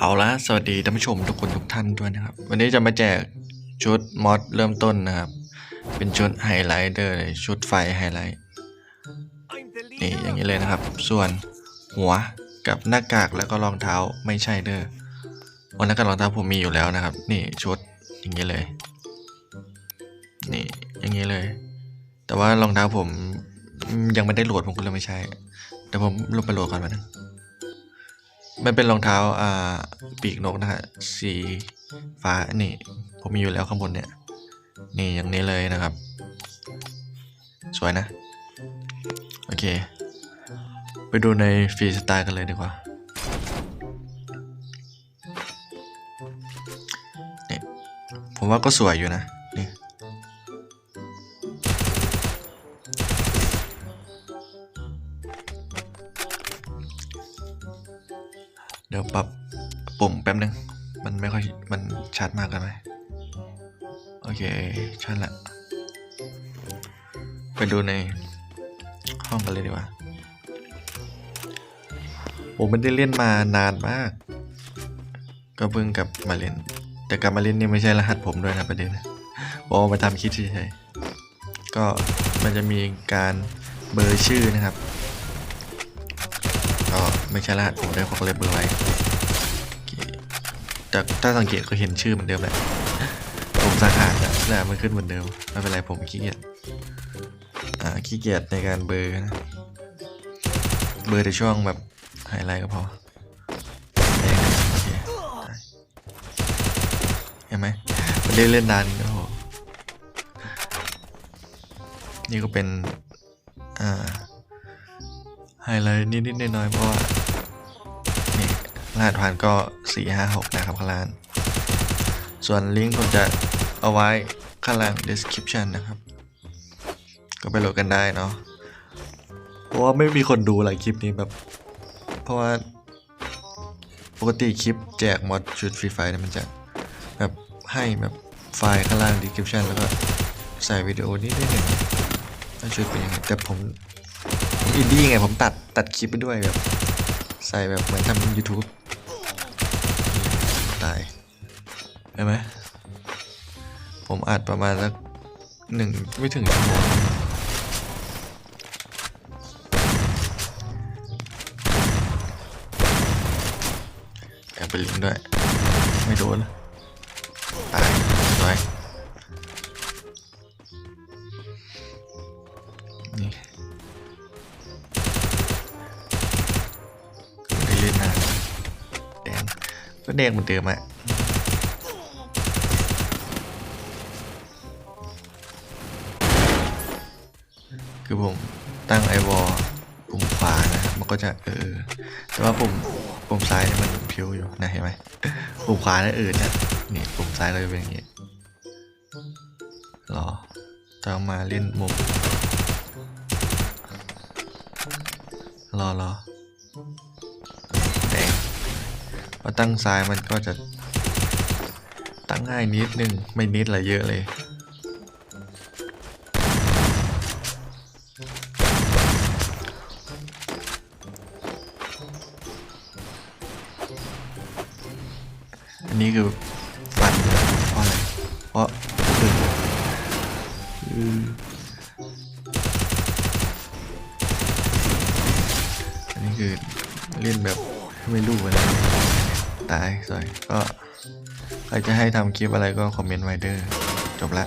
เอาละสวัสดีท่านผู้ชมทุกคนทุกท่านด้วยนะครับ วันนี้จะมาแจกชุดมอดเริ่มต้นนะครับ เป็นชุดไฮไลท์เดอร์เลยชุดไฟไฮไลท์นี่อย่างนี้เลยนะครับ ส่วนหัวกับหน้ากากแล้วก็รองเท้าไม่ใช่เด้อวันหน้ากากรองเท้าผมมีอยู่แล้วนะครับ นี่ชุดอย่างนี้เลย นี่อย่างนี้เลย แต่ว่ารองเท้าผมยังไม่ได้โหลดผมก็เลยไม่ใช้เดี๋ยวผมลงไปโหลดก่อนมานึง มันเป็นรองเท้าอ่าปีกนกนะฮะสีฟ้านี่ ผมมีอยู่แล้วข้างบนเนี่ย นี่อย่างนี้เลยนะครับ สวยนะ โอเค ไปดูในฟรีสไตล์กันเลยดีกว่าเนี่ยผมว่าก็สวยอยู่นะ เดี๋ยวปรับปุ่มแป๊บนึง มันไม่ค่อย มันชัดมากกันไหม โอเค ชัดละ ไปดูในห้องกันเลยดีกว่า ผมไม่ได้เล่นมานานมาก ก็เพิ่งกลับมาเล่น แต่กลับมาเล่นนี่ไม่ใช่รหัสผมด้วยนะประเด็นนะบอกว่ามาทำคลิปเฉยๆก็มันจะมีการเบอร์ชื่อนะครับ ไม่ใช่รหัสผมได้วยเขาก็เลยเบอร์ไว้แต่ถ้าสังเกตก็เห็นชื่อเหมือนเดิมแหละผมสาขาแล้วมันขึ้นเหมือนเดิมไม่เป็นไรผมขี้เกียจอ่าขี้เกียจในการเบอร์นะเบอร์ในช่วงแบบไฮไลท์ก็พอเคไห็นไหมมันได้เล่นนานโอ้โหนี่ก็เป็น อ่าไฮไลท์นิดๆน้อยๆเพราะว่า รหัสผ่านก็ 4 5 6 นะครับข้างล่าง ส่วนลิงก์ผมจะเอาไว้ข้างล่าง description นะครับ ก็ไปโหลดกันได้เนาะ เพราะว่าไม่มีคนดูหลายคลิปนี้แบบ เพราะว่าปกติคลิปแจกมอดชุดฟรีไฟเนี่ยมันจะแบบให้แบบไฟล์ข้างล่าง description แล้วก็ใส่วิดีโอนิดนิดหนึ่งชุดเป็นยังไงแต่ผมผมอินดี้ไงผมตัดตัดคลิปไปด้วยแบบ ใส่แบบเหมือนทำ YouTube เห็นไหมผมอัดประมาณสักหนึ่งไม่ถึงชั่วโมงแอบไปลิงด้วย ไม่โดนตายสวยนี่ไม่ได้เล่นนานแดงก็แดงเหมือนเดิมอะ คือผมตั้งไอวอลปุ่มขวานะมันก็จะเออ แต่ว่าปุ่มปุ่มซ้ายเนี่ยมันพิวอยู่นะเห็นไหมปุ่มขวาเนี่ยเออเนี่ยนี่ปุ่มซ้ายก็จะเป็นอย่างงี้รอต้องมาเล่นมุมรอรอแดงพอตั้งซ้ายมันก็จะตั้งง่ายนิดนึงไม่นิดอะไรเยอะเลย อันนี้คือฟันเพราะอะไรเพราะคือคืออันนี้คือเล่นแบบไม่รู้อะไรตายสวยก็ใครจะให้ทำคลิปอะไรก็คอมเมนต์ไว้เด้อจบละ